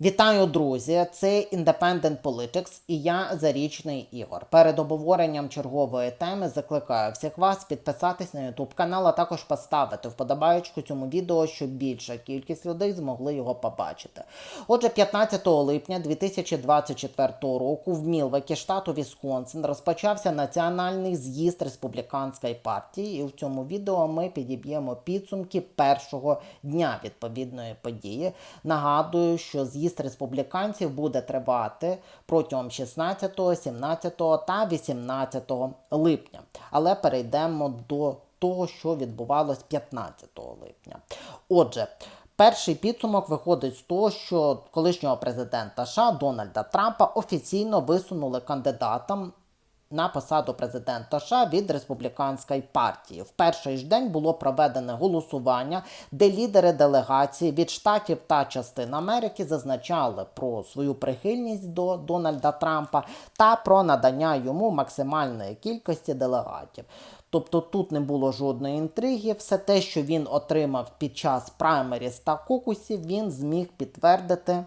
Вітаю, друзі! Це Independent Politics і я Зарічний Ігор. Перед обговоренням чергової теми закликаю всіх вас підписатись на YouTube канал, а також поставити вподобаєчку цьому відео, щоб більша кількість людей змогли його побачити. Отже, 15 липня 2024 року в Мілвекі, штату Вісконсин, розпочався національний з'їзд республіканської партії, і в цьому відео ми підіб'ємо підсумки першого дня відповідної події. Нагадую, що з'їзд республіканців буде тривати протягом 16, 17 та 18 липня. Але перейдемо до того, що відбувалось 15 липня. Отже, Перший підсумок виходить з того, що колишнього президента США Дональда Трампа офіційно висунули кандидатом на посаду президента США від республіканської партії. В перший ж день було проведене голосування, де лідери делегації від штатів та частин Америки зазначали про свою прихильність до Дональда Трампа та про надання йому максимальної кількості делегатів. Тобто тут не було жодної інтриги, все те, що він отримав під час праймеріс та кокусів, він зміг підтвердити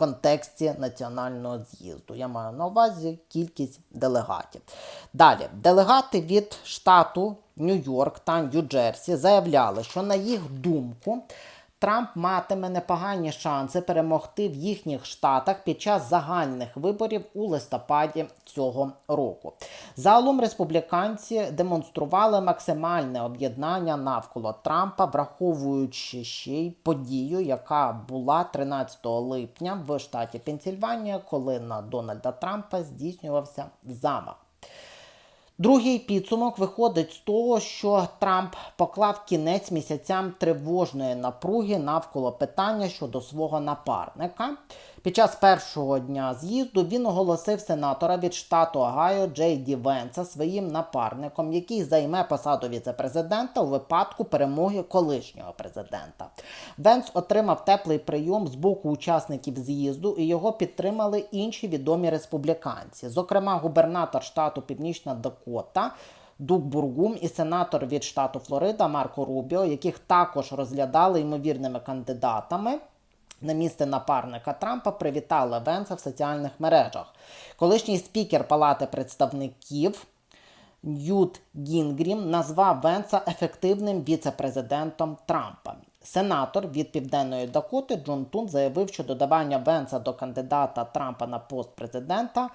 контексті національного з'їзду. Я маю на увазі кількість делегатів. Далі, делегати від штату Нью-Йорк та Нью-Джерсі заявляли, що на їх думку. Трамп матиме непогані шанси перемогти в їхніх штатах під час загальних виборів у листопаді цього року. Загалом республіканці демонстрували максимальне об'єднання навколо Трампа, враховуючи ще й подію, яка була 13 липня в штаті Пенсільванія, коли на Дональда Трампа здійснювався замах. Другий підсумок виходить з того, що Трамп поклав кінець місяцям тривожної напруги навколо питання щодо свого напарника. Під час першого дня з'їзду він оголосив сенатора від штату Огайо Джей Ді Венса своїм напарником, який займе посаду віцепрезидента у випадку перемоги колишнього президента. Венс отримав теплий прийом з боку учасників з'їзду, і його підтримали інші відомі республіканці, зокрема губернатор штату Північна Дакота. Дук Бургум і сенатор від штату Флорида Марко Рубіо, яких також розглядали ймовірними кандидатами. На місце напарника Трампа привітали Венса в соціальних мережах. Колишній спікер Палати представників Ньют Гінгрім назвав Венса ефективним віце-президентом Трампа. Сенатор від Південної Дакоти Джон Тун заявив, що додавання Венса до кандидата Трампа на пост президента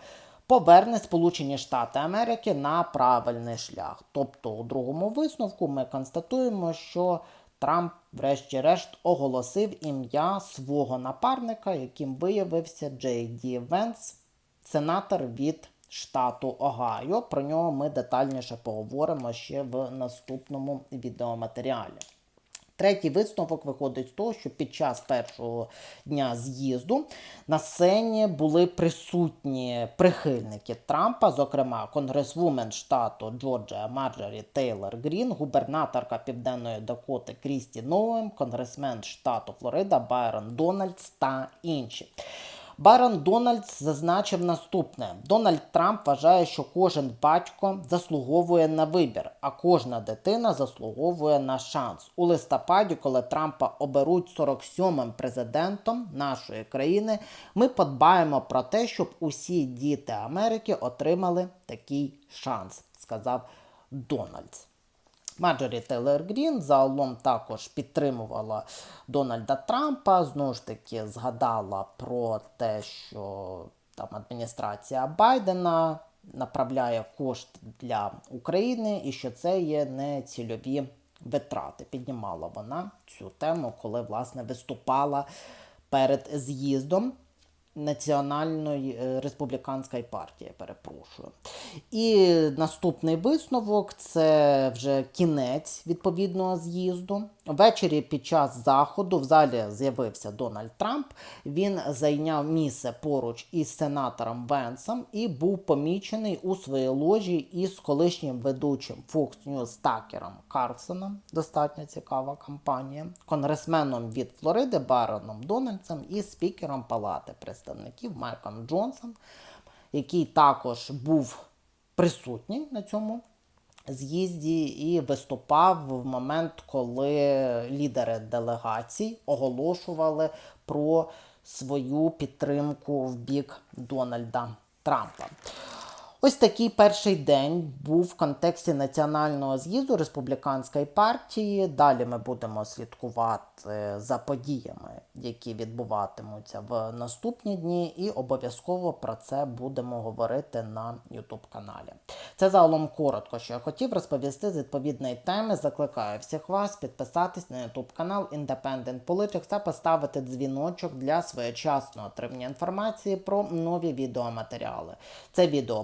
поверне Сполучені Штати Америки на правильний шлях. Тобто, у другому висновку ми констатуємо, що Трамп, врешті-решт, оголосив ім'я свого напарника, яким виявився Джей Ді Венс, сенатор від штату Огайо. Про нього ми детальніше поговоримо ще в наступному відеоматеріалі. Третій висновок виходить з того, що під час першого дня з'їзду на сцені були присутні прихильники Трампа, зокрема конгресвумен штату Джорджія Марджорі Тейлор Грін, губернаторка Південної Дакоти Крісті Ноуем, конгресмен штату Флорида Байрон Дональдс та інші. Барон Дональдс зазначив наступне: Дональд Трамп вважає, що кожен батько заслуговує на вибір, а кожна дитина заслуговує на шанс. У листопаді, коли Трампа оберуть 47-м президентом нашої країни, ми подбаємо про те, щоб усі діти Америки отримали такий шанс, сказав Дональдс. Марджорі Тейлор Грін загалом також підтримувала Дональда Трампа. Знову ж таки, згадала про те, що там адміністрація Байдена направляє кошти для України і що це є не цільові витрати. Піднімала вона цю тему, коли власне виступала перед з'їздом. Національної е, республіканської партії, перепрошую. І наступний висновок це вже кінець відповідного з'їзду. Ввечері під час заходу в залі з'явився Дональд Трамп. Він зайняв місце поруч із сенатором Венсом і був помічений у своїй ложі із колишнім ведучим Fox News Такером Карсоном. Достатньо цікава кампанія, конгресменом від Флориди Бароном Дональдсом і спікером Палати представників Майком Джонсом, який також був присутній на цьому з'їзді і виступав в момент, коли лідери делегацій оголошували про свою підтримку в бік Дональда Трампа. Ось такий перший день був в контексті національного з'їзду республіканської партії. Далі ми будемо слідкувати за подіями, які відбуватимуться в наступні дні, і обов'язково про це будемо говорити на YouTube каналі. Це загалом коротко, що я хотів розповісти з відповідної теми. Закликаю всіх вас підписатись на YouTube канал Independent Politics та поставити дзвіночок для своєчасного отримання інформації про нові відеоматеріали. Це відео